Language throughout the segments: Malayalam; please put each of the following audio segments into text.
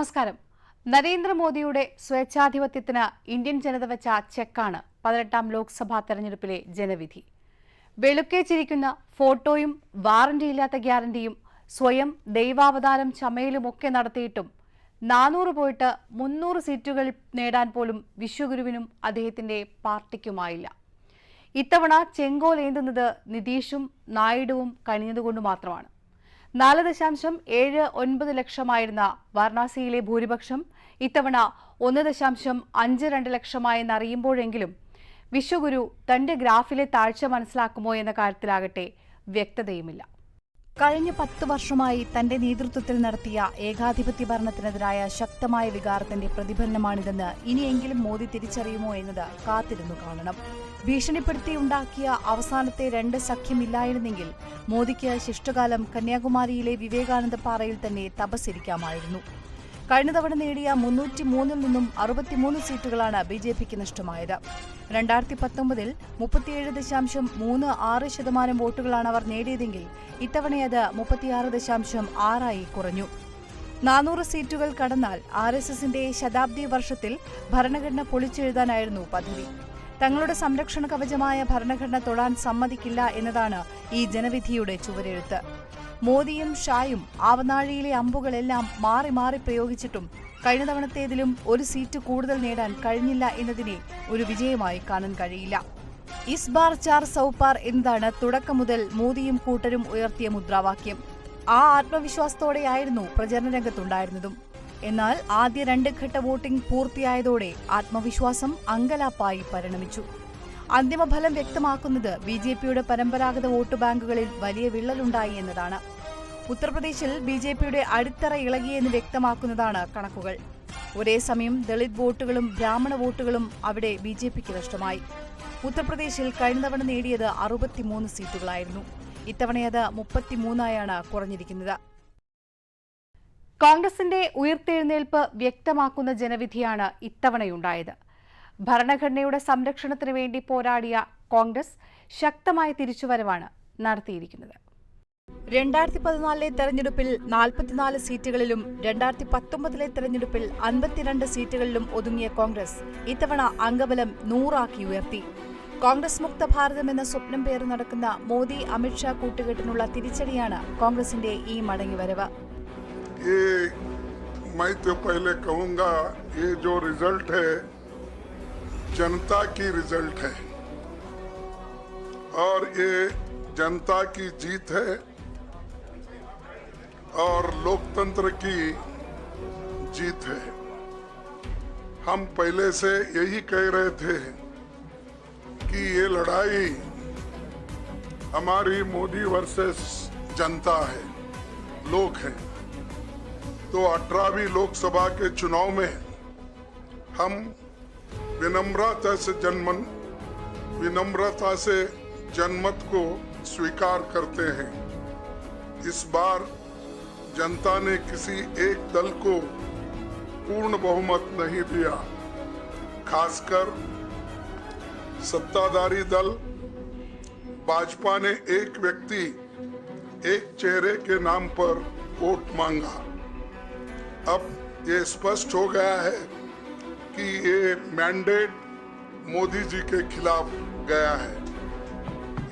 നമസ്കാരം. നരേന്ദ്രമോദിയുടെ സ്വേച്ഛാധിപത്യത്തിന് ഇന്ത്യൻ ജനത വെച്ച ചെക്കാണ് പതിനെട്ടാം ലോക്സഭാ തെരഞ്ഞെടുപ്പിലെ ജനവിധി. വെളുക്കെ ചിരിക്കുന്ന ഫോട്ടോയും വാറന്റിയില്ലാത്ത ഗ്യാരണ്ടിയും സ്വയം ദൈവാവതാരം ചമയിലുമൊക്കെ നടത്തിയിട്ടും നാനൂറ് പോയിട്ട് മുന്നൂറ് സീറ്റുകൾ നേടാൻ പോലും വിശ്വഗുരുവിനും അദ്ദേഹത്തിന്റെ പാർട്ടിക്കുമായില്ല. ഇത്തവണ ചെങ്കോലേന്തുന്നത് നിതീഷും നായിഡുവും കഴിഞ്ഞതുകൊണ്ട് മാത്രമാണ്. നാല് ദശാംശം ഏഴ് ഒൻപത് ലക്ഷമായിരുന്ന വാരണാസിയിലെ ഭൂരിപക്ഷം ഇത്തവണ ഒന്ന് ദശാംശം അഞ്ച് രണ്ട് ലക്ഷമായെന്നറിയുമ്പോഴെങ്കിലും വിശ്വഗുരു തന്റെ ഗ്രാഫിലെ താഴ്ച മനസ്സിലാക്കുമോ എന്ന കാര്യത്തിലാകട്ടെ വ്യക്തതയുമില്ല. കഴിഞ്ഞ പത്ത് വർഷമായി തന്റെ നേതൃത്വത്തിൽ നടത്തിയ ഏകാധിപത്യ ഭരണത്തിനെതിരായ ശക്തമായ വികാരത്തിന്റെ പ്രതിഫലനമാണിതെന്ന് ഇനിയെങ്കിലും മോദി തിരിച്ചറിയുമോ എന്നത് കാത്തിരുന്നു കാണണം. ഭീഷണിപ്പെടുത്തി ഉണ്ടാക്കിയ അവസാനത്തെ രണ്ട് സഖ്യമില്ലായിരുന്നെങ്കിൽ മോദിക്ക് ശിഷ്ടകാലം കന്യാകുമാരിയിലെ വിവേകാനന്ദ പാറയിൽ തന്നെ തപസ്സിരിക്കാമായിരുന്നു. കഴിഞ്ഞ തവണ നേടിയ മുന്നൂറ്റി മൂന്നിൽ നിന്നും അറുപത്തിമൂന്ന് സീറ്റുകളാണ് ബി ജെ പിക്ക് നഷ്ടമായത്. രണ്ടായിരത്തി പത്തൊമ്പതിൽ മുപ്പത്തിയേഴ് ദശാംശം മൂന്ന് ആറ് ശതമാനം വോട്ടുകളാണ് അവർ നേടിയതെങ്കിൽ ഇത്തവണയത് മുപ്പത്തിയാറ് ദശാംശം ആറായി കുറഞ്ഞു. നാനൂറ് സീറ്റുകൾ കടന്നാൽ ആർ എസ് എസിന്റെ ശതാബ്ദി വർഷത്തിൽ ഭരണഘടന പൊളിച്ചെഴുതാനായിരുന്നു പദ്ധതി. തങ്ങളുടെ സംരക്ഷണ കവചമായ ഭരണഘടന തൊടാൻ സമ്മതിക്കില്ല എന്നതാണ് ഈ ജനവിധിയുടെ ചുവരെഴുത്ത്. മോദിയും ഷായും ആവനാഴിയിലെ അമ്പുകളെല്ലാം മാറി മാറി പ്രയോഗിച്ചിട്ടും കഴിഞ്ഞ തവണത്തേതിലും ഒരു സീറ്റ് കൂടുതൽ നേടാൻ കഴിഞ്ഞില്ല എന്നതിനെ ഒരു വിജയമായി കാണാൻ കഴിയില്ല. ഇസ്ബാർ ചാർ സൗപാർ എന്നതാണ് തുടക്കം മുതൽ മോദിയും കൂട്ടരും ഉയർത്തിയ മുദ്രാവാക്യം. ആ ആത്മവിശ്വാസത്തോടെയായിരുന്നു പ്രചരണ രംഗത്തുണ്ടായിരുന്നതും. എന്നാൽ ആദ്യ രണ്ട് ഘട്ട വോട്ടിംഗ് പൂർത്തിയായതോടെ ആത്മവിശ്വാസം അങ്കലാപ്പായി പരിണമിച്ചു. അന്തിമഫലം വ്യക്തമാക്കുന്നത് ബി ജെ പിയുടെ പരമ്പരാഗത വോട്ട് ബാങ്കുകളിൽ വലിയ വിള്ളലുണ്ടായി എന്നതാണ്. ഉത്തർപ്രദേശിൽ ബി ജെ പിയുടെ അടിത്തറ ഇളകിയെന്ന് വ്യക്തമാക്കുന്നതാണ് കണക്കുകൾ. ഒരേ സമയം ദളിത് വോട്ടുകളും ബ്രാഹ്മണ വോട്ടുകളും അവിടെ ബി ജെ പിക്ക് നഷ്ടമായി. ഉത്തർപ്രദേശിൽ കഴിഞ്ഞ തവണ നേടിയത് അറുപത്തിമൂന്ന് സീറ്റുകളായിരുന്നു. ഇത്തവണയത് മുപ്പത്തിമൂന്നായാണ് കുറഞ്ഞിരിക്കുന്നത്. കോൺഗ്രസിന്റെ ഉയർത്തെഴുന്നേൽപ്പ് വ്യക്തമാക്കുന്ന ജനവിധിയാണ് ഇത്തവണയുണ്ടായത്. ഭരണഘടനയുടെ സംരക്ഷണത്തിന് വേണ്ടി പോരാടിയ കോൺഗ്രസ് ശക്തമായ തിരിച്ചുവരവാണ് നടത്തിയിരിക്കുന്നത്. രണ്ടായിരത്തി പതിനാലിലെ തെരഞ്ഞെടുപ്പിൽ നാൽപ്പത്തിനാല് സീറ്റുകളിലും രണ്ടായിരത്തി പത്തൊമ്പതിലെ തെരഞ്ഞെടുപ്പിൽ അൻപത്തിരണ്ട് സീറ്റുകളിലും ഒതുങ്ങിയ കോൺഗ്രസ് ഇത്തവണ അംഗബലം നൂറാക്കി ഉയർത്തി. കോൺഗ്രസ് മുക്ത ഭാരതം എന്ന സ്വപ്നം പേർ നടക്കുന്ന മോദി അമിത്ഷാ കൂട്ടുകെട്ടിനുള്ള തിരിച്ചടിയാണ് കോൺഗ്രസിന്റെ ഈ മടങ്ങിവരവ്. ये मैं तो पहले कहूँगा, ये जो रिज़ल्ट है, जनता की रिज़ल्ट है। और ये जनता की जीत है, और लोकतंत्र की जीत है। हम पहले से यही कह रहे थे कि ये लड़ाई हमारी मोदी वर्सेस जनता है, लोग हैं। तो अठारहवीं लोकसभा के चुनाव में हम विनम्रता से जनमन, विनम्रता से जनमत को स्वीकार करते हैं। इस बार जनता ने किसी एक दल को पूर्ण बहुमत नहीं दिया। खासकर सत्ताधारी दल, भाजपा ने एक व्यक्ति, एक चेहरे के नाम पर वोट मांगा। अब ये स्पष्ट हो गया है कि ये मैंडेट मोदी जी के खिलाफ गया है।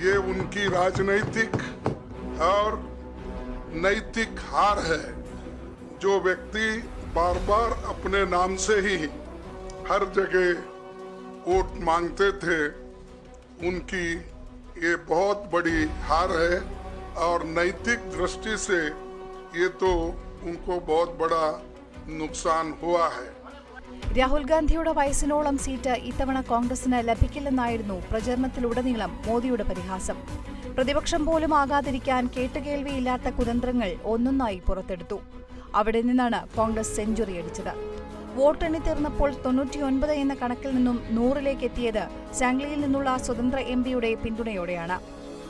ये उनकी राजनीतिक और नैतिक हार है, जो व्यक्ति बार बार अपने नाम से ही हर जगह वोट मांगते थे, उनकी ये बहुत बड़ी हार है और नैतिक दृष्टि से ये तो उनको बहुत बड़ा नुकसान हुआ है രാഹുൽ ഗാന്ധിയുടെ വയസ്സിനോളം സീറ്റ് ഇത്തവണ കോൺഗ്രസിന് ലഭിക്കില്ലെന്നായിരുന്നു പ്രചരണത്തിലുടനീളം മോദിയുടെ പരിഹാസം പ്രതിപക്ഷം പോലും ആകാതിരിക്കാൻ കേട്ടുകേൾവിയില്ലാത്ത കുതന്ത്രങ്ങൾ ഒന്നൊന്നായി പുറത്തെടുത്തു അവിടെ നിന്നാണ് കോൺഗ്രസ് സെഞ്ചുറി അടിച്ചത് വോട്ടെണ്ണി തീർന്നപ്പോൾ തൊണ്ണൂറ്റിയൊൻപത് എന്ന കണക്കിൽ നിന്നും നൂറിലേക്ക് എത്തിയത് സാംഗ്ലിയിൽ നിന്നുള്ള സ്വതന്ത്ര എം പിയുടെ പിന്തുണയോടെയാണ്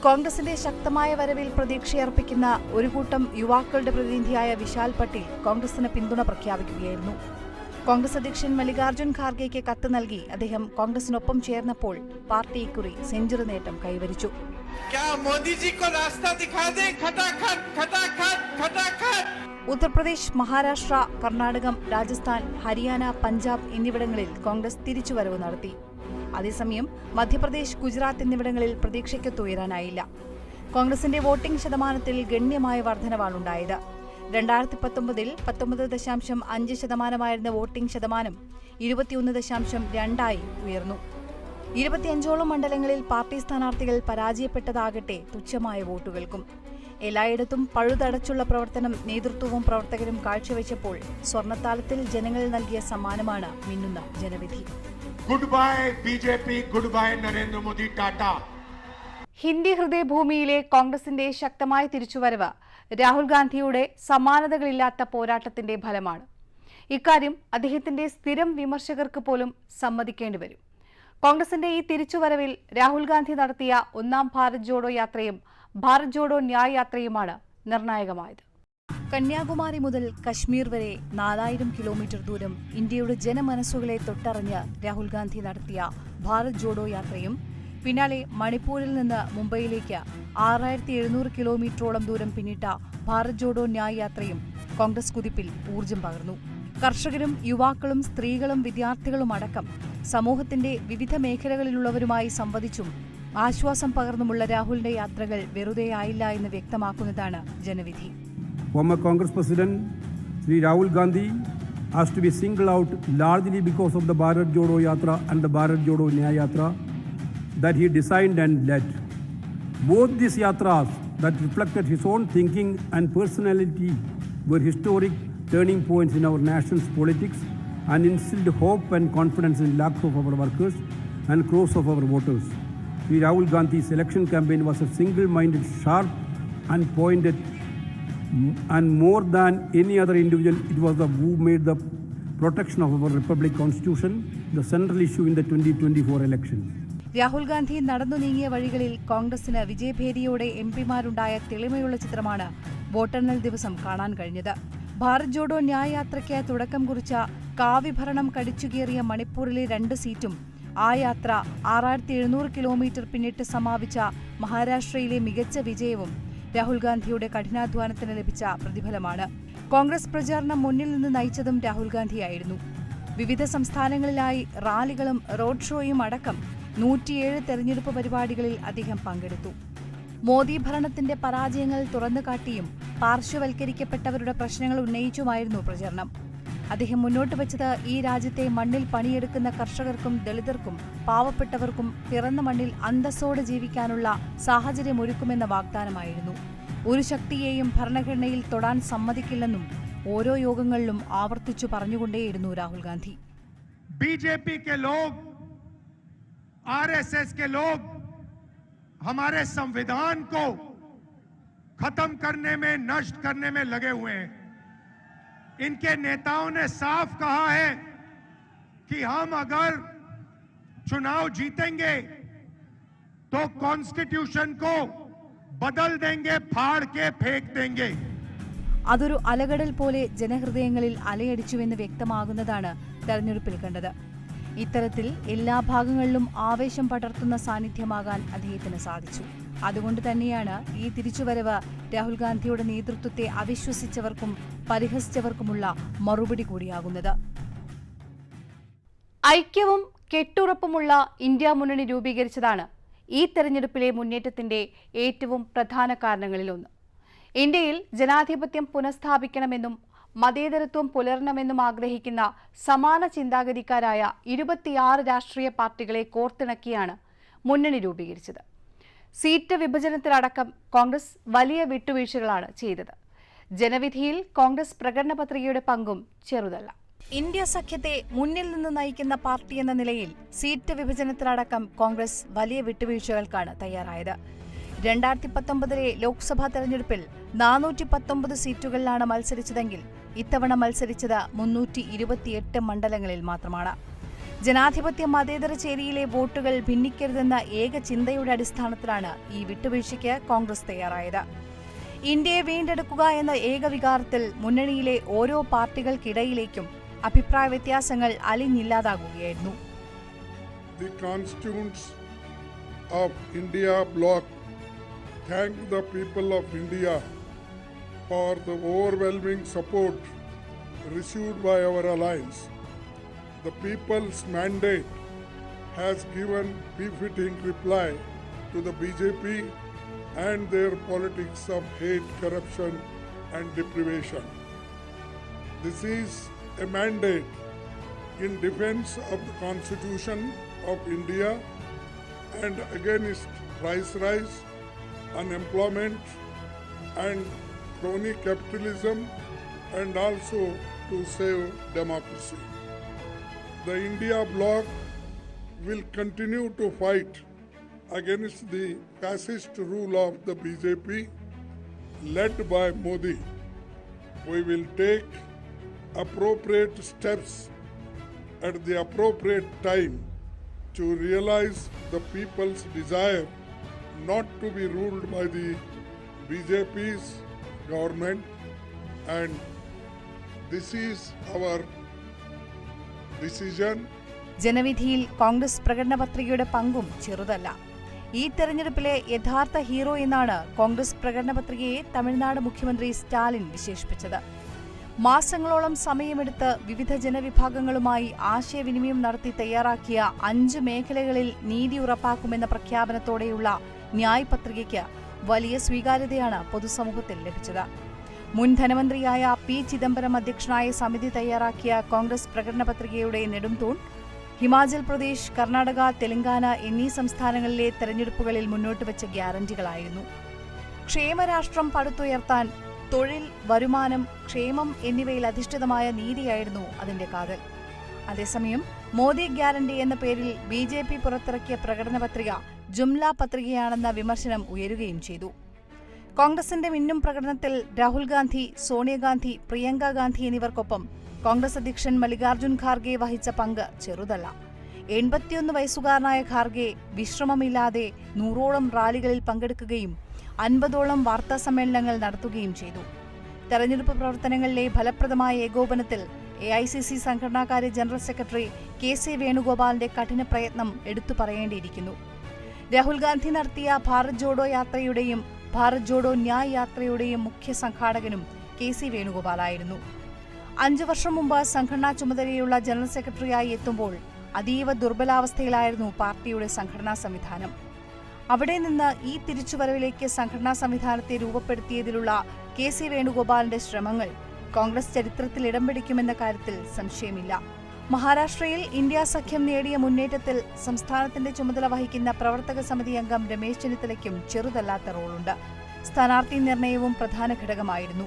കോൺഗ്രസിന്റെ ശക്തമായ വരവിൽ പ്രതീക്ഷയർപ്പിക്കുന്ന ഒരു കൂട്ടം യുവാക്കളുടെ പ്രതിനിധിയായ വിശാൽ പട്ടേൽ കോൺഗ്രസിന് പിന്തുണ പ്രഖ്യാപിക്കുകയായിരുന്നു. കോൺഗ്രസ് അധ്യക്ഷൻ മല്ലികാർജുൻ ഖാർഗെയ്ക്ക് കത്ത് നൽകി അദ്ദേഹം കോൺഗ്രസിനൊപ്പം ചേർന്നപ്പോൾ പാർട്ടി ഇക്കുറി സെഞ്ചുറി നേട്ടം കൈവരിച്ചു. ഉത്തർപ്രദേശ് മഹാരാഷ്ട്ര കർണാടകം രാജസ്ഥാൻ ഹരിയാന പഞ്ചാബ് എന്നിവിടങ്ങളിൽ കോൺഗ്രസ് തിരിച്ചുവരവ് നടത്തി. അതേസമയം മധ്യപ്രദേശ് ഗുജറാത്ത് എന്നിവിടങ്ങളിൽ പ്രതീക്ഷയ്ക്കൊത്തുയരാനായില്ല കോൺഗ്രസിന്റെ വോട്ടിംഗ് ശതമാനത്തിൽ ഗണ്യമായ വർധനവാണുണ്ടായത്. രണ്ടായിരത്തി പത്തൊമ്പതിൽ പത്തൊമ്പത് ദശാംശം അഞ്ച് ശതമാനമായിരുന്ന വോട്ടിംഗ് ശതമാനം ഇരുപത്തിയൊന്ന് ദശാംശം രണ്ടായി ഉയർന്നു. ഇരുപത്തിയഞ്ചോളം മണ്ഡലങ്ങളിൽ പാർട്ടി സ്ഥാനാർത്ഥികൾ പരാജയപ്പെട്ടതാകട്ടെ തുച്ഛമായ വോട്ടുകൾക്കും. എല്ലായിടത്തും പഴുതടച്ചുള്ള പ്രവർത്തനം നേതൃത്വവും പ്രവർത്തകരും കാഴ്ചവെച്ചപ്പോൾ സ്വർണത്താലത്തിൽ ജനങ്ങൾ നൽകിയ സമ്മാനമാണ് മിന്നുന്ന ജനവിധി. Good bye B J P good bye Narendra Modi tata. Hindi ഹൃദയഭൂമിയിലെ കോൺഗ്രസിന്റെ ശക്തമായ തിരിച്ചുവരവ് രാഹുൽ ഗാന്ധിയുടെ സമാനതകളില്ലാത്ത പോരാട്ടത്തിന്റെ ഫലമാണ്. ഇക്കാര്യം അദ്ദേഹത്തിന്റെ സ്ഥിരം വിമർശകർക്ക് പോലും സമ്മതിക്കേണ്ടി വരും. കോൺഗ്രസിന്റെ ഈ തിരിച്ചുവരവിൽ രാഹുൽ ഗാന്ധി നടത്തിയ ഒന്നാം ഭാരത് ജോഡോ യാത്രയും ഭാരത് ജോഡോ ന്യായ യാത്രയുമാണ് നിർണായകമായത്. കന്യാകുമാരി മുതൽ കശ്മീർ വരെ നാലായിരം കിലോമീറ്റർ ദൂരം ഇന്ത്യയുടെ ജനമനസ്സുകളെ തൊട്ടറിഞ്ഞ് രാഹുൽ ഗാന്ധി നടത്തിയ ഭാരത് ജോഡോ യാത്രയും പിന്നാലെ മണിപ്പൂരിൽ നിന്ന് മുംബൈയിലേക്ക് ആറായിരത്തി എഴുന്നൂറ് കിലോമീറ്ററോളം ദൂരം പിന്നിട്ട ഭാരത് ജോഡോ ന്യായ് യാത്രയും കോൺഗ്രസ് കുതിപ്പിൽ ഊർജം പകർന്നു. കർഷകരും യുവാക്കളും സ്ത്രീകളും വിദ്യാർത്ഥികളും അടക്കം സമൂഹത്തിന്റെ വിവിധ മേഖലകളിലുള്ളവരുമായി സംവദിച്ചും ആശ്വാസം പകർന്നുമുള്ള രാഹുലിന്റെ യാത്രകൾ വെറുതെയായില്ല എന്ന് വ്യക്തമാക്കുന്നതാണ് ജനവിധി. Former Congress President Sri Rahul Gandhi has to be singled out largely because of the Bharat Jodo Yatra and the Bharat Jodo Nyaya Yatra that he designed and led. Both these yatras that reflected his own thinking and personality were historic turning points in our nation's politics and instilled hope and confidence in lakhs of our workers and crores of our voters. Sri Rahul Gandhi's election campaign was a single-minded, sharp and pointed and more than any other individual, it was the who made the protection of our republic constitution the central issue in the 2024 elections. Rahul Gandhi നടന്നു നീങ്ങിയ വഴികളിൽ കോൺഗ്രസിന് വിജയഭേരിയോടെ എം പിമാരുണ്ടായ തെളിമയുള്ള ചിത്രമാണ് വോട്ടെണ്ണൽ ദിവസം കാണാൻ കഴിഞ്ഞത് ഭാരത് ജോഡോ ന്യായ് തുടക്കം കുറിച്ച കാവിഭരണം കടിച്ചുകേറിയ മണിപ്പൂരിലെ രണ്ട് സീറ്റും ആ യാത്ര ആറായിരത്തി എഴുന്നൂറ് കിലോമീറ്റർ പിന്നിട്ട് സമാപിച്ച മഹാരാഷ്ട്രയിലെ മികച്ച വിജയവും രാഹുൽ ഗാന്ധിയുടെ കഠിനാധ്വാനത്തിന് ലഭിച്ച പ്രതിഫലമാണ്. കോൺഗ്രസ് പ്രചാരണം മുന്നിൽ നിന്ന് നയിച്ചതും രാഹുൽ ഗാന്ധിയായിരുന്നു. വിവിധ സംസ്ഥാനങ്ങളിലായി റാലികളും റോഡ് ഷോയും അടക്കം നൂറ്റിയേഴ് തെരഞ്ഞെടുപ്പ് പരിപാടികളിൽ അദ്ദേഹം പങ്കെടുത്തു. മോദി ഭരണത്തിന്റെ പരാജയങ്ങൾ തുറന്നുകാട്ടിയും പാർശ്വവൽക്കരിക്കപ്പെട്ടവരുടെ പ്രശ്നങ്ങൾ ഉന്നയിച്ചുമായിരുന്നു പ്രചരണം. അദ്ദേഹം മുന്നോട്ട് വച്ചത് ഈ രാജ്യത്തെ മണ്ണിൽ പണിയെടുക്കുന്ന കർഷകർക്കും ദളിതർക്കും പാവപ്പെട്ടവർക്കും പിറന്ന മണ്ണിൽ അന്തസ്സോടെ ജീവിക്കാനുള്ള സാഹചര്യമൊരുക്കുമെന്ന വാഗ്ദാനമായിരുന്നു ഒരു ശക്തിയെയും ഭരണഘടനയിൽ തൊടാൻ സമ്മതിക്കില്ലെന്നും ഓരോ യോഗങ്ങളിലും ആവർത്തിച്ചു പറഞ്ഞുകൊണ്ടേയിരുന്നു രാഹുൽ ഗാന്ധി बीजेपी के लोग आरएसएस के लोग हमारे संविधान को खत्म करने में नष्ट करने में लगे हुए हैं इनके नेताओं ने साफ कहा है कि हम अगर चुनाव जीतेंगे तो कॉन्स्टिट्यूशन को बदल देंगे फाड़ के फेंक देंगे അതൊരു അലകടൽ പോലെ ജനഹൃദയങ്ങളിൽ അലയടിച്ചുവെന്ന് വ്യക്തമാകുന്നതാണ് തെരഞ്ഞെടുപ്പിൽ കണ്ടത് ഇത്തരത്തിൽ എല്ലാ ഭാഗങ്ങളിലും ആവേശം പടർത്തുന്ന സാന്നിധ്യമാകാൻ അദ്ദേഹത്തിന് സാധിച്ചു അതുകൊണ്ട് തന്നെയാണ് ഈ തിരിച്ചുവരവ് രാഹുൽ ഗാന്ധിയുടെ നേതൃത്വത്തെ അവിശ്വസിച്ചവർക്കും പരിഹസിച്ചവർക്കുമുള്ള മറുപടി കൂടിയാകുന്നത്. ഐക്യവും കെട്ടുറപ്പുമുള്ള ഇന്ത്യ മുന്നണി രൂപീകരിച്ചതാണ് ഈ തെരഞ്ഞെടുപ്പിലെ മുന്നേറ്റത്തിന്റെ ഏറ്റവും പ്രധാന കാരണങ്ങളിലൊന്ന്. ഇന്ത്യയിൽ ജനാധിപത്യം പുനഃസ്ഥാപിക്കണമെന്നും മതേതരത്വം പുലരണമെന്നും ആഗ്രഹിക്കുന്ന സമാന ചിന്താഗതിക്കാരായ ഇരുപത്തിയാറ് രാഷ്ട്രീയ പാർട്ടികളെ കോർത്തിണക്കിയാണ് മുന്നണി രൂപീകരിച്ചത്. സീറ്റ് വിഭജനത്തിലടക്കം കോൺഗ്രസ് വലിയ വിട്ടുവീഴ്ചകളാണ് ചെയ്തത്. ജനവിധിയിൽ കോൺഗ്രസ് പ്രകടന പത്രികയുടെ പങ്കും ചെറുതല്ല. ഇന്ത്യ സഖ്യത്തെ മുന്നിൽ നിന്ന് നയിക്കുന്ന പാർട്ടി എന്ന നിലയിൽ സീറ്റ് വിഭജനത്തിലടക്കം കോൺഗ്രസ് വലിയ വിട്ടുവീഴ്ചകൾക്കാണ് തയ്യാറായത്. രണ്ടായിരത്തി പത്തൊമ്പതിലെ ലോക്സഭാ തെരഞ്ഞെടുപ്പിൽ നാനൂറ്റി പത്തൊമ്പത് സീറ്റുകളിലാണ് മത്സരിച്ചതെങ്കിൽ ഇത്തവണ മത്സരിച്ചത് മുന്നൂറ്റി ഇരുപത്തിയെട്ട് മണ്ഡലങ്ങളിൽ മാത്രമാണ്. ജനാധിപത്യ മതേതര ചേരിയിലെ വോട്ടുകൾ ഭിന്നിക്കരുതെന്ന ഏക ചിന്തയുടെ അടിസ്ഥാനത്തിലാണ് ഈ വിട്ടുവീഴ്ചയ്ക്ക് കോൺഗ്രസ് തയ്യാറായത് ഇന്ത്യയെ വീണ്ടെടുക്കുക എന്ന ഏക വികാരത്തിൽ മുന്നണിയിലെ ഓരോ പാർട്ടികൾക്കിടയിലേക്കും അഭിപ്രായ വ്യത്യാസങ്ങൾ അലിഞ്ഞില്ലാതാകുകയായിരുന്നു The constituents of India bloc. The people's mandate has given befitting reply to the BJP and their politics of hate, corruption, and deprivation. This is a mandate in defense of the Constitution of India and against price rise, unemployment, and crony capitalism, and also to save democracy. The India bloc will continue to fight against the fascist rule of the BJP led by Modi. We will take appropriate steps at the appropriate time to realize the people's desire not to be ruled by the BJP's government and this is our ജനവിധിയിൽ Congress പ്രകടന പത്രികയുടെ പങ്കും ചെറുതല്ല. ഈ തെരഞ്ഞെടുപ്പിലെ യഥാർത്ഥ ഹീറോ എന്നാണ് കോൺഗ്രസ് പ്രകടന പത്രികയെ തമിഴ്നാട് മുഖ്യമന്ത്രി സ്റ്റാലിൻ വിശേഷിപ്പിച്ചത്. മാസങ്ങളോളം സമയമെടുത്ത് വിവിധ ജനവിഭാഗങ്ങളുമായി ആശയവിനിമയം നടത്തി തയ്യാറാക്കിയ അഞ്ച് മേഖലകളിൽ നീതി ഉറപ്പാക്കുമെന്ന പ്രഖ്യാപനത്തോടെയുള്ള ന്യായ് പത്രികയ്ക്ക് വലിയ സ്വീകാര്യതയാണ് പൊതുസമൂഹത്തിൽ ലഭിച്ചത്. മുൻ ധനമന്ത്രിയായ പി ചിദംബരം അധ്യക്ഷനായ സമിതി തയ്യാറാക്കിയ കോൺഗ്രസ് പ്രകടന പത്രികയുടെ നെടുംതൂൺ ഹിമാചൽ പ്രദേശ് കർണാടക തെലങ്കാന എന്നീ സംസ്ഥാനങ്ങളിലെ തെരഞ്ഞെടുപ്പുകളിൽ മുന്നോട്ട് വെച്ച ഗ്യാരണ്ടികളായിരുന്നു. ക്ഷേമരാഷ്ട്രം പടുത്തുയർത്താൻ തൊഴിൽ വരുമാനം ക്ഷേമം എന്നിവയിൽ അധിഷ്ഠിതമായ നീതിയായിരുന്നു അതിന്റെ കാതൽ. അതേസമയം മോദി ഗ്യാരണ്ടി എന്ന പേരിൽ ബി ജെ പി പുറത്തിറക്കിയ പ്രകടന പത്രിക ജുംല പത്രികയാണെന്ന വിമർശനം ഉയരുകയും ചെയ്തു. കോൺഗ്രസിന്റെ മിന്നും പ്രകടനത്തിൽ രാഹുൽ ഗാന്ധി സോണിയാഗാന്ധി പ്രിയങ്ക ഗാന്ധി എന്നിവർക്കൊപ്പം കോൺഗ്രസ് അധ്യക്ഷൻ മല്ലികാർജുൻ ഖാർഗെ വഹിച്ച പങ്ക് ചെറുതല്ല. എൺപത്തിയൊന്ന് വയസ്സുകാരനായ ഖാർഗെ വിശ്രമമില്ലാതെ നൂറോളം റാലികളിൽ പങ്കെടുക്കുകയും അൻപതോളം വാർത്താ സമ്മേളനങ്ങൾ നടത്തുകയും ചെയ്തു. തെരഞ്ഞെടുപ്പ് പ്രവർത്തനങ്ങളിലെ ഫലപ്രദമായ ഏകോപനത്തിൽ എ ഐ സി സി സംഘടനാകാര്യ ജനറൽ സെക്രട്ടറി കെ സി വേണുഗോപാലിന്റെ കഠിന പ്രയത്നം എടുത്തു പറയേണ്ടിയിരിക്കുന്നു. രാഹുൽ ഗാന്ധി നടത്തിയ ഭാരത് ജോഡോ യാത്രയുടെയും ഭാരത് ജോഡോ ന്യായ് യാത്രയുടെയും മുഖ്യ സംഘാടകനും കെ സി വേണുഗോപാലായിരുന്നു. അഞ്ചു വർഷം മുമ്പ് സംഘടനാ ചുമതലയുള്ള ജനറൽ സെക്രട്ടറിയായി എത്തുമ്പോൾ അതീവ ദുർബലാവസ്ഥയിലായിരുന്നു പാർട്ടിയുടെ സംഘടനാ സംവിധാനം. അവിടെ നിന്ന് ഈ തിരിച്ചുവരവിലേക്ക് സംഘടനാ സംവിധാനത്തെ രൂപപ്പെടുത്തിയതിലുള്ള കെ സി വേണുഗോപാലിന്റെ ശ്രമങ്ങൾ കോൺഗ്രസ് ചരിത്രത്തിൽ ഇടം പിടിക്കുമെന്ന കാര്യത്തിൽ സംശയമില്ല. മഹാരാഷ്ട്രയിൽ ഇന്ത്യ സഖ്യം നേടിയ മുന്നേറ്റത്തിൽ സംസ്ഥാനത്തിന്റെ ചുമതല വഹിക്കുന്ന പ്രവർത്തക സമിതി അംഗം രമേശ് ചെന്നിത്തലയ്ക്കും ചെറുതല്ലാത്ത റോളുണ്ട്. സ്ഥാനാർത്ഥി നിർണയവും പ്രധാന ഘടകമായിരുന്നു.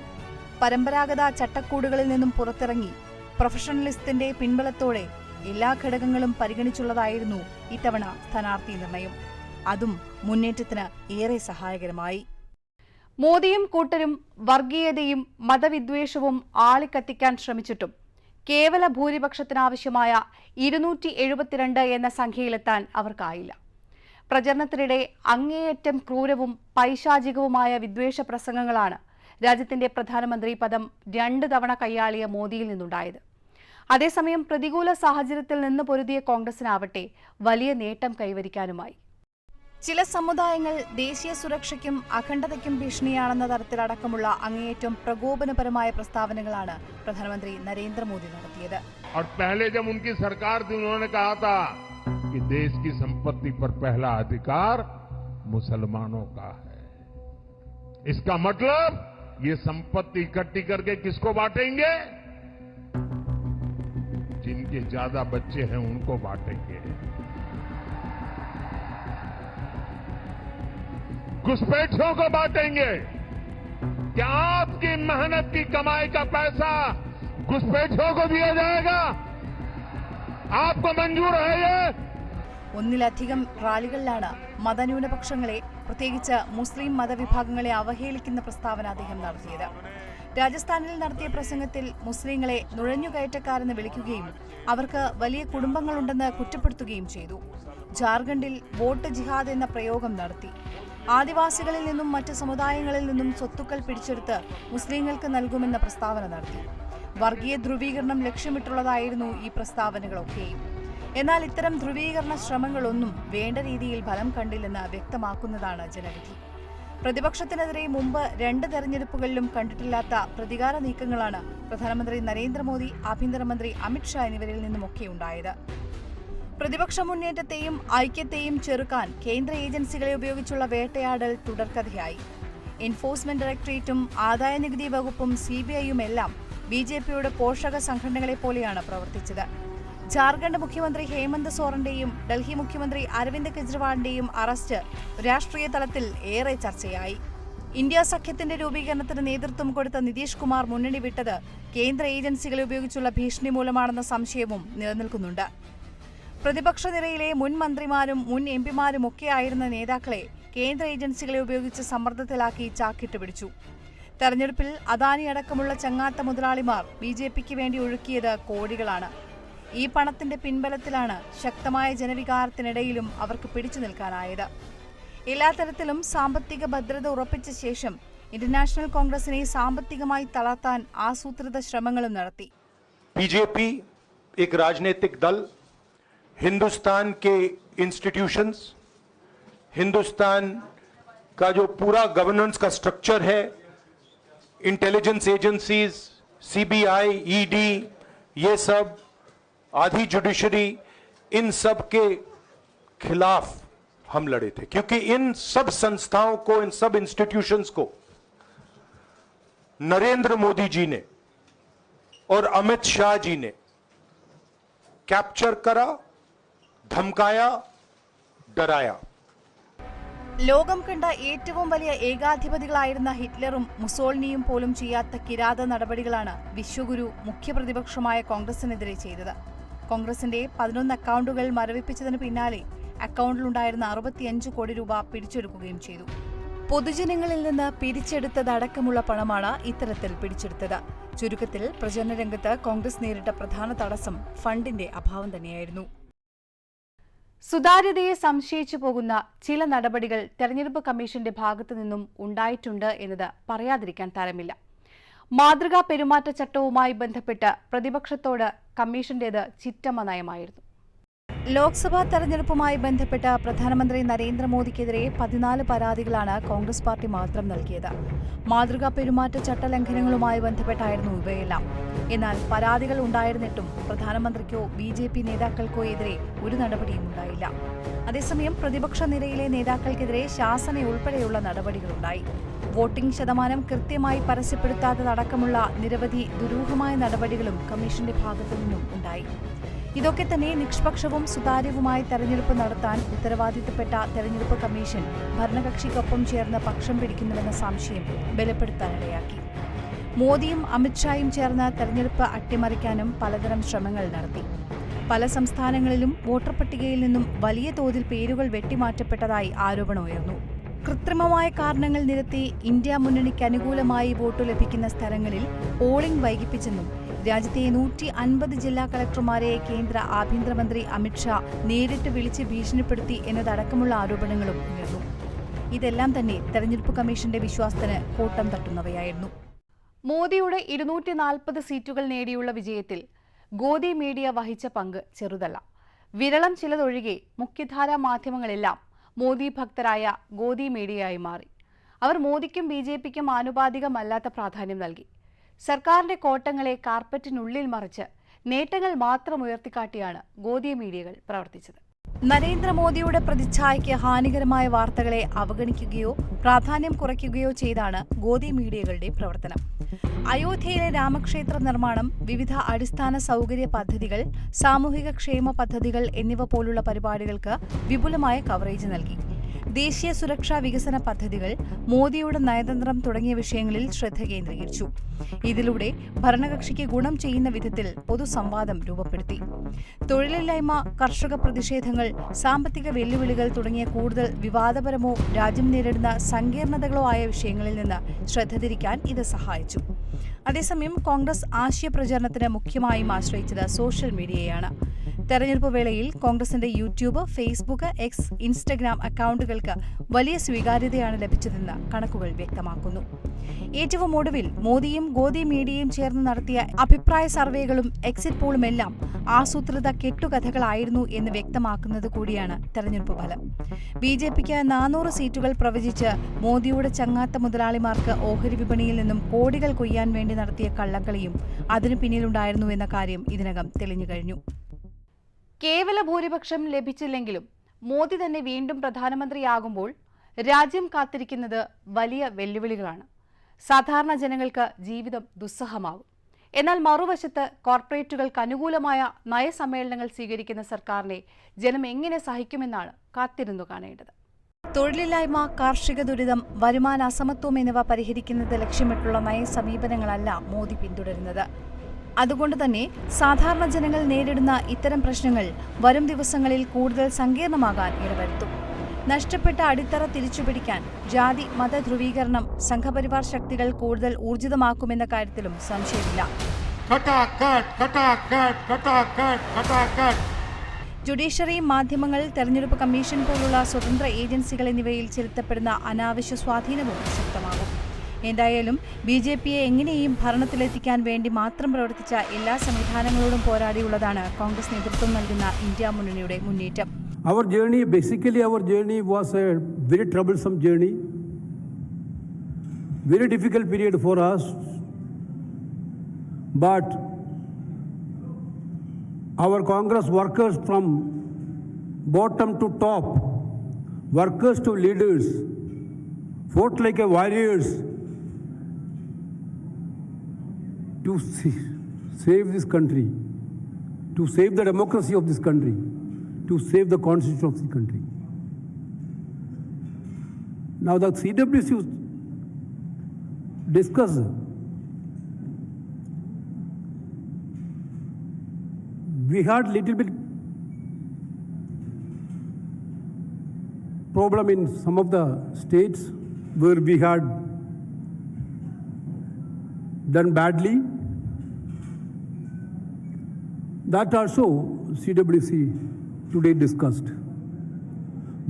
പരമ്പരാഗത ചട്ടക്കൂടുകളിൽ നിന്നും പുറത്തിറങ്ങി പ്രൊഫഷണലിസത്തിന്റെ പിൻബലത്തോടെ എല്ലാ ഘടകങ്ങളും പരിഗണിച്ചുള്ളതായിരുന്നു ഇത്തവണ സ്ഥാനാർത്ഥി നിർണയം. അതും മുന്നേറ്റത്തിന് ഏറെ സഹായകരമായി. മോദിയും കൂട്ടരും വർഗീയതയും മതവിദ്വേഷവും ആളിക്കത്തിക്കാൻ ശ്രമിച്ചിട്ടും കേവല ഭൂരിപക്ഷത്തിനാവശ്യമായ ഇരുന്നൂറ്റി എഴുപത്തിരണ്ട് എന്ന സംഖ്യയിലെത്താൻ അവർക്കായില്ല. പ്രചരണത്തിനിടെ അങ്ങേയറ്റം ക്രൂരവും പൈശാചികവുമായ വിദ്വേഷ പ്രസംഗങ്ങളാണ് രാജ്യത്തിന്റെ പ്രധാനമന്ത്രി പദം രണ്ട് തവണ കൈയാളിയ മോദിയിൽ നിന്നുണ്ടായത്. അതേസമയം പ്രതികൂല സാഹചര്യത്തിൽ നിന്ന് പൊരുതിയ കോൺഗ്രസിനാവട്ടെ വലിയ നേട്ടം കൈവരിക്കാനുമായി. ചില സമുദായങ്ങൾ ദേശീയ സുരക്ഷയ്ക്കും അഖണ്ഡതയ്ക്കും ഭീഷണിയാണെന്ന തരത്തിലടക്കമുള്ള അങ്ങേയറ്റം പ്രകോപനപരമായ പ്രസ്താവനകളാണ് പ്രധാനമന്ത്രി നരേന്ദ്രമോദി നടത്തിയത് और पहले जब उनकी सरकार थी उन्होंने कहा था कि देश की संपत्ति पर पहला अधिकार मुसलमानों का है इसका मतलब ये संपत्ति इकट्ठी करके किसको बांटेंगे जिनके ज्यादा बच्चे हैं उनको बांटेंगे घुसपैठियों को बांटेंगे क्या आपकी मेहनत की कमाई का पैसा घुसपैठियों को दिया जाएगा आपको मंजूर है ये ഒന്നിലധികം റാലികളിലാണ് മതന്യൂനപക്ഷങ്ങളെ പ്രത്യേകിച്ച് മുസ്ലിം മതവിഭാഗങ്ങളെ അവഹേളിക്കുന്ന പ്രസ്താവന അദ്ദേഹം നടത്തിയത് രാജസ്ഥാനിൽ നടത്തിയ പ്രസംഗത്തിൽ മുസ്ലിങ്ങളെ നുഴഞ്ഞുകയറ്റക്കാരെന്ന് വിളിക്കുകയും അവർക്ക് വലിയ കുടുംബങ്ങളുണ്ടെന്ന് കുറ്റപ്പെടുത്തുകയും ചെയ്തു ജാർഖണ്ഡിൽ വോട്ട് ജിഹാദ് എന്ന പ്രയോഗം നടത്തി ആദിവാസികളിൽ നിന്നും മറ്റ് സമുദായങ്ങളിൽ നിന്നും സ്വത്തുക്കൾ പിടിച്ചെടുത്ത് മുസ്ലിങ്ങൾക്ക് നൽകുമെന്ന പ്രസ്താവന നടത്തി. വർഗീയ ധ്രുവീകരണം ലക്ഷ്യമിട്ടുള്ളതായിരുന്നു ഈ പ്രസ്താവനകളൊക്കെയും. എന്നാൽ ഇത്തരം ധ്രുവീകരണ ശ്രമങ്ങളൊന്നും വേണ്ട രീതിയിൽ ഫലം കണ്ടില്ലെന്ന് വ്യക്തമാക്കുന്നതാണ് ജനവിധി. പ്രതിപക്ഷത്തിനെതിരെ മുമ്പ് രണ്ട് തെരഞ്ഞെടുപ്പുകളിലും കണ്ടിട്ടില്ലാത്ത പ്രതികാര നീക്കങ്ങളാണ് പ്രധാനമന്ത്രി നരേന്ദ്രമോദി ആഭ്യന്തരമന്ത്രി അമിത്ഷാ എന്നിവരിൽ നിന്നുമൊക്കെ ഉണ്ടായത്. പ്രതിപക്ഷ മുന്നേറ്റത്തെയും ഐക്യത്തെയും ചെറുക്കാൻ കേന്ദ്ര ഏജൻസികളെ ഉപയോഗിച്ചുള്ള വേട്ടയാടൽ തുടർക്കഥയായി. എൻഫോഴ്സ്മെന്റ് ഡയറക്ടറേറ്റും ആദായനികുതി വകുപ്പും സി ബി ഐയും എല്ലാം ബി ജെ പിയുടെ പോഷക സംഘടനകളെ പോലെയാണ് പ്രവർത്തിച്ചത്. ജാർഖണ്ഡ് മുഖ്യമന്ത്രി ഹേമന്ത് സോറന്റെയും ഡൽഹി മുഖ്യമന്ത്രി അരവിന്ദ് കെജ്രിവാളിന്റെയും അറസ്റ്റ് രാഷ്ട്രീയ തലത്തിൽ ഏറെ ചർച്ചയായി. ഇന്ത്യ സഖ്യത്തിന്റെ രൂപീകരണത്തിന് നേതൃത്വം കൊടുത്ത നിതീഷ് കുമാർ മുന്നണി വിട്ടത് കേന്ദ്ര ഏജൻസികളെ ഉപയോഗിച്ചുള്ള ഭീഷണി മൂലമാണെന്ന സംശയവും നിലനിൽക്കുന്നുണ്ട്. പ്രതിപക്ഷ നിരയിലെ മുൻ മന്ത്രിമാരും മുൻ എംപിമാരും ഒക്കെയായിരുന്ന നേതാക്കളെ കേന്ദ്ര ഏജൻസികളെ ഉപയോഗിച്ച് സമ്മർദ്ദത്തിലാക്കി ചാക്കിട്ട് പിടിച്ചു. തെരഞ്ഞെടുപ്പിൽ അദാനി അടക്കമുള്ള ചങ്ങാത്ത മുതലാളിമാർ ബി ജെ പിക്ക് വേണ്ടി ഒഴുക്കിയത് കോടികളാണ്. ഈ പണത്തിന്റെ പിൻബലത്തിലാണ് ശക്തമായ ജനവികാരത്തിനിടയിലും അവർക്ക് പിടിച്ചു നിൽക്കാനായത്. എല്ലാ തരത്തിലും സാമ്പത്തിക ഭദ്രത ഉറപ്പിച്ച ശേഷം ഇന്റർനാഷണൽ കോൺഗ്രസിനെ സാമ്പത്തികമായി തളർത്താൻ ആസൂത്രിത ശ്രമങ്ങളും നടത്തി. B J P Dal Hindustan के इंस्टीट्यूशंस हिंदुस्तान का जो पूरा गवर्नेंस का स्ट्रक्चर है इंटेलिजेंस एजेंसीज सीबीआई ईडी ये सब, आधी जुडिशरी इन सब के खिलाफ हम लड़े थे। क्योंकि इन सब संस्थाओं को, इन सब इंस्टीट्यूशंस को नरेंद्र मोदी जी ने और अमित शाह जी ने कैप्चर करा धमकाया डराया ലോകം കണ്ട ഏറ്റവും വലിയ ഏകാധിപതികളായിരുന്ന ഹിറ്റ്ലറും മുസോളിനിയും പോലും ചെയ്യാത്ത കിരാത നടപടികളാണ് വിശ്വഗുരു മുഖ്യപ്രതിപക്ഷമായ കോൺഗ്രസിനെതിരെ ചെയ്തത് കോൺഗ്രസിന്റെ പതിനൊന്ന് അക്കൗണ്ടുകൾ മരവിപ്പിച്ചതിന് പിന്നാലെ അക്കൗണ്ടിലുണ്ടായിരുന്ന അറുപത്തിയഞ്ച് കോടി രൂപ പിടിച്ചെടുക്കുകയും ചെയ്തു പൊതുജനങ്ങളിൽ നിന്ന് പിരിച്ചെടുത്തതടക്കമുള്ള പണമാണ് ഇത്തരത്തിൽ പിടിച്ചെടുത്തത് ചുരുക്കത്തിൽ പ്രചരണ രംഗത്ത് കോൺഗ്രസ് നേരിട്ട പ്രധാന തടസ്സം ഫണ്ടിന്റെ അഭാവം തന്നെയായിരുന്നു സുതാര്യതയെ സംശയിച്ചു പോകുന്ന ചില നടപടികൾ തെരഞ്ഞെടുപ്പ് കമ്മീഷന്റെ ഭാഗത്തു നിന്നും ഉണ്ടായിട്ടുണ്ട് എന്നത് പറയാതിരിക്കാൻ തരമില്ല. മാതൃകാ പെരുമാറ്റച്ചട്ടവുമായി ബന്ധപ്പെട്ട് പ്രതിപക്ഷത്തോട് കമ്മീഷന്റേത് ചിറ്റമ്മ നയമായിരുന്നു. ലോക്സഭാ തെരഞ്ഞെടുപ്പുമായി ബന്ധപ്പെട്ട പ്രധാനമന്ത്രി നരേന്ദ്രമോദിക്കെതിരെ പതിനാല് പരാതികളാണ് കോൺഗ്രസ് പാർട്ടി മാത്രം നൽകിയത്. മാതൃകാ പെരുമാറ്റ ചട്ടലംഘനങ്ങളുമായി ബന്ധപ്പെട്ടായിരുന്നു ഇവയെല്ലാം. എന്നാൽ പരാതികൾ ഉണ്ടായിരുന്നിട്ടും പ്രധാനമന്ത്രിക്കോ ബി ജെ പി നേതാക്കൾക്കോ എതിരെ ഒരു നടപടിയും ഉണ്ടായില്ല. അതേസമയം പ്രതിപക്ഷ നിരയിലെ നേതാക്കൾക്കെതിരെ ശാസന ഉൾപ്പെടെയുള്ള നടപടികളുണ്ടായി. വോട്ടിംഗ് ശതമാനം കൃത്യമായി പരസ്യപ്പെടുത്താത്തതടക്കമുള്ള നിരവധി ദുരൂഹമായ നടപടികളും കമ്മീഷന്റെ ഭാഗത്തു നിന്നും ഉണ്ടായി. ഇതൊക്കെ തന്നെ നിഷ്പക്ഷവും സുതാര്യവുമായി തെരഞ്ഞെടുപ്പ് നടത്താൻ ഉത്തരവാദിത്തപ്പെട്ട തെരഞ്ഞെടുപ്പ് കമ്മീഷൻ ഭരണകക്ഷിക്കൊപ്പം ചേർന്ന് പക്ഷം പിടിക്കുന്നുവെന്ന സംശയം ബലപ്പെടുത്താനിടയാക്കി. മോദിയും അമിത്ഷായും ചേർന്ന് തെരഞ്ഞെടുപ്പ് അട്ടിമറിക്കാനും പലതരം ശ്രമങ്ങൾ നടത്തി. പല സംസ്ഥാനങ്ങളിലും വോട്ടർ പട്ടികയിൽ നിന്നും വലിയ തോതിൽ പേരുകൾ വെട്ടിമാറ്റപ്പെട്ടതായി ആരോപണമുയർന്നു കൃത്രിമമായ കാരണങ്ങൾ നിരത്തി ഇന്ത്യ മുന്നണിക്ക് അനുകൂലമായി വോട്ടു ലഭിക്കുന്ന സ്ഥലങ്ങളിൽ പോളിംഗ് വൈകിപ്പിച്ചെന്നും രാജ്യത്തെ നൂറ്റി അൻപത് ജില്ലാ കളക്ടർമാരെ കേന്ദ്ര ആഭ്യന്തരമന്ത്രി അമിത്ഷാ നേരിട്ട് വിളിച്ച് ഭീഷണിപ്പെടുത്തി എന്നതടക്കമുള്ള ആരോപണങ്ങളും ഉയർന്നു. ഇതെല്ലാം തന്നെ തെരഞ്ഞെടുപ്പ് കമ്മീഷന്റെ വിശ്വാസത്തിന് കോട്ടം തട്ടുന്നവയായിരുന്നു. മോദിയുടെ ഇരുന്നൂറ്റി നാൽപ്പത് സീറ്റുകൾ നേടിയുള്ള വിജയത്തിൽ ഗോദി മീഡിയ വഹിച്ച പങ്ക് ചെറുതല്ല. വിരളം ചിലതൊഴികെ മുഖ്യധാരാ മാധ്യമങ്ങളെല്ലാം മോദി ഭക്തരായ ഗോദി മീഡിയയായി മാറി. അവർ മോദിക്കും ബി ജെ പിക്കും ആനുപാതികമല്ലാത്ത പ്രാധാന്യം നൽകി. സർക്കാരിന്റെ കോട്ടങ്ങളെ കാർപ്പറ്റിനുള്ളിൽ മറിച്ച് നേട്ടങ്ങൾ മാത്രം ഉയർത്തിക്കാട്ടിയാണ് ഗോദിയ മീഡിയകൾ പ്രവർത്തിച്ചത്. നരേന്ദ്രമോദിയുടെ പ്രതിച്ഛായയ്ക്ക് ഹാനികരമായ വാർത്തകളെ അവഗണിക്കുകയോ പ്രാധാന്യം കുറയ്ക്കുകയോ ചെയ്താണ് ഗോദി മീഡിയകളുടെ പ്രവർത്തനം. അയോധ്യയിലെ രാമക്ഷേത്ര നിർമ്മാണം വിവിധ അടിസ്ഥാന സൗകര്യ പദ്ധതികൾ സാമൂഹിക ക്ഷേമ പദ്ധതികൾ എന്നിവ പോലുള്ള പരിപാടികൾക്ക് വിപുലമായ കവറേജ് നൽകി. ദേശീയ സുരക്ഷാ വികസന പദ്ധതികൾ മോദിയുടെ നയതന്ത്രം തുടങ്ങിയ വിഷയങ്ങളിൽ ശ്രദ്ധ കേന്ദ്രീകരിച്ചു. ഇതിലൂടെ ഭരണകക്ഷിക്ക് ഗുണം ചെയ്യുന്ന വിധത്തിൽ പൊതുസംവാദം രൂപപ്പെടുത്തി. തൊഴിലില്ലായ്മ കർഷക പ്രതിഷേധങ്ങൾ സാമ്പത്തിക വെല്ലുവിളികൾ തുടങ്ങിയ കൂടുതൽ വിവാദപരമോ രാജ്യം നേരിടുന്ന സങ്കീർണതകളോ ആയ വിഷയങ്ങളിൽ നിന്ന് ശ്രദ്ധ തിരിക്കാൻ ഇത് സഹായിച്ചു. അതേസമയം കോൺഗ്രസ് ആശയ പ്രചരണത്തിന് മുഖ്യമായും ആശ്രയിച്ചത് സോഷ്യൽ മീഡിയയാണ്. തെരഞ്ഞെടുപ്പ് വേളയിൽ കോൺഗ്രസിന്റെ യൂട്യൂബ് ഫേസ്ബുക്ക് എക്സ് ഇൻസ്റ്റഗ്രാം അക്കൗണ്ടുകൾക്ക് വലിയ സ്വീകാര്യതയാണ് ലഭിച്ചതെന്ന് കണക്കുകൾ വ്യക്തമാക്കുന്നു. ഏറ്റവും ഒടുവിൽ മോദിയും ഗോദി മീഡിയയും ചേർന്ന് നടത്തിയ അഭിപ്രായ സർവേകളും എക്സിറ്റ് പോളുമെല്ലാം ആസൂത്രിത കെട്ടുകഥകളായിരുന്നു എന്ന് വ്യക്തമാക്കുന്നത് കൂടിയാണ് തെരഞ്ഞെടുപ്പ് ഫലം. ബി ജെ പിക്ക് നാനൂറ് സീറ്റുകൾ പ്രവചിച്ച് മോദിയുടെ ചങ്ങാത്ത മുതലാളിമാർക്ക് ഓഹരി വിപണിയിൽ നിന്നും കോടികൾ കൊയ്യാൻ വേണ്ടി നടത്തിയ കള്ളക്കളിയും അതിനു പിന്നിലുണ്ടായിരുന്നു എന്ന കാര്യം ഇതിനകം തെളിഞ്ഞു കഴിഞ്ഞു. കേവല ഭൂരിപക്ഷം ലഭിച്ചില്ലെങ്കിലും മോദി തന്നെ വീണ്ടും പ്രധാനമന്ത്രിയാകുമ്പോൾ രാജ്യം കാത്തിരിക്കുന്നത് വലിയ വെല്ലുവിളികളാണ്. സാധാരണ ജനങ്ങൾക്ക് ജീവിതം ദുസ്സഹമാകും എന്നാൽ മറുവശത്ത് കോർപ്പറേറ്റുകൾക്ക് അനുകൂലമായ നയസമ്മേളനങ്ങൾ സ്വീകരിക്കുന്ന സർക്കാരിനെ ജനം എങ്ങനെ സഹിക്കുമെന്നാണ് കാത്തിരുന്നു കാണേണ്ടത്. തൊഴിലില്ലായ്മ കാർഷിക ദുരിതം വരുമാന അസമത്വം എന്നിവ പരിഹരിക്കുന്നത് ലക്ഷ്യമിട്ടുള്ള നയസമീപനങ്ങളല്ല മോദി പിന്തുടരുന്നത്. അതുകൊണ്ട് തന്നെ സാധാരണ ജനങ്ങൾ നേരിടുന്ന ഇത്തരം പ്രശ്നങ്ങൾ വരും ദിവസങ്ങളിൽ കൂടുതൽ സങ്കീർണമാകാൻ ഇടവരുത്തും. നഷ്ടപ്പെട്ട അടിത്തറ തിരിച്ചുപിടിക്കാൻ ജാതി മത ധ്രുവീകരണം സംഘപരിവാർ ശക്തികൾ കൂടുതൽ ഊർജിതമാക്കുമെന്ന കാര്യത്തിലും സംശയമില്ല. ജുഡീഷ്യറിയും മാധ്യമങ്ങൾ തെരഞ്ഞെടുപ്പ് കമ്മീഷൻ പോലുള്ള സ്വതന്ത്ര ഏജൻസികൾ എന്നിവയിൽ ചെലുത്തപ്പെടുന്ന അനാവശ്യ സ്വാധീനവും ശക്തമാകും. എന്തായാലും ബി ജെ പിയെ എങ്ങനെയും ഭരണത്തിലെത്തിക്കാൻ വേണ്ടി മാത്രം പ്രവർത്തിച്ച എല്ലാ സംവിധാനങ്ങളോടും പോരാടിയുള്ളതാണ് കോൺഗ്രസ് നേതൃത്വം നൽകുന്ന ഇന്ത്യ മുന്നണിയുടെ മുന്നേറ്റം Our journey, basically, our journey was a very troublesome journey, very difficult period for us. But our Congress workers from bottom to top, workers to leaders, fought like a warriors to save this country, to save the democracy of this country, to save the constitution of the country. Now the CWC discuss we had little bit problem in some of the states where we had done badly that also CWC today discussed.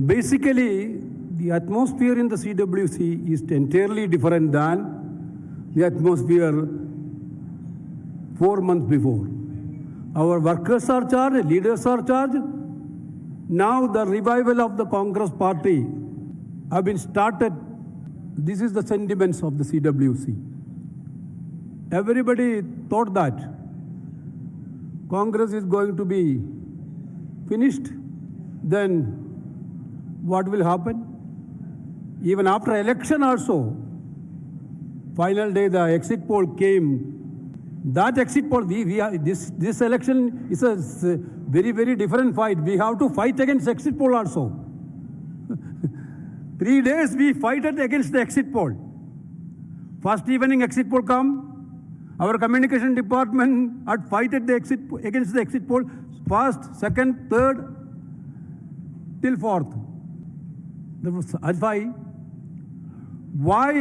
Basically, the atmosphere in the CWC is entirely different than the atmosphere four months before. Our workers are charged, leaders are charged. Now the revival of the Congress party have been started. This is the sentiments of the CWC. Everybody thought that Congress is going to be finished, then what will happen? Even after election also, final day the exit poll came. That exit poll, we, we are, this, this election is a very, very different fight. We have to fight against exit poll also. Three days we fight against the exit poll. First evening exit poll come, our communication department had at the exit against the exit poll. First, second, third, till fourth. That's why. Why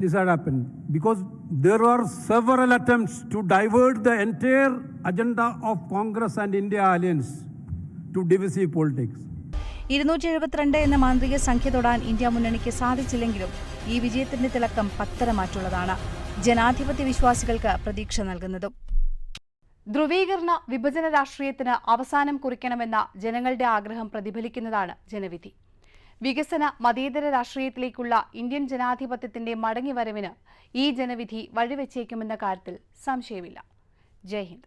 this had happened? Because there were several attempts to divert the entire agenda of Congress and India alliance to divisive politics. ഇരുന്നൂറ്റി എഴുപത്തിരണ്ട് എന്ന മാന്ത്രിക സംഖ്യ തൊടാൻ ഇന്ത്യ മുന്നണിക്ക് സാധിച്ചില്ലെങ്കിലും ഈ വിജയത്തിന്റെ തിളക്കം പത്തരമാറ്റുള്ളതാണ് ജനാധിപത്യ വിശ്വാസികൾക്ക് പ്രതീക്ഷ നൽകുന്നതും. ധ്രുവീകരണ വിഭജന രാഷ്ട്രീയത്തിന് അവസാനം കുറിക്കണമെന്ന ജനങ്ങളുടെ ആഗ്രഹം പ്രതിഫലിക്കുന്നതാണ് ജനവിധി. വികസന മതേതര രാഷ്ട്രീയത്തിലേക്കുള്ള ഇന്ത്യൻ ജനാധിപത്യത്തിന്റെ മടങ്ങിവരവിന് ഈ ജനവിധി വഴിവെച്ചേക്കുമെന്ന കാര്യത്തിൽ സംശയമില്ല. ജയ് ഹിന്ദ്.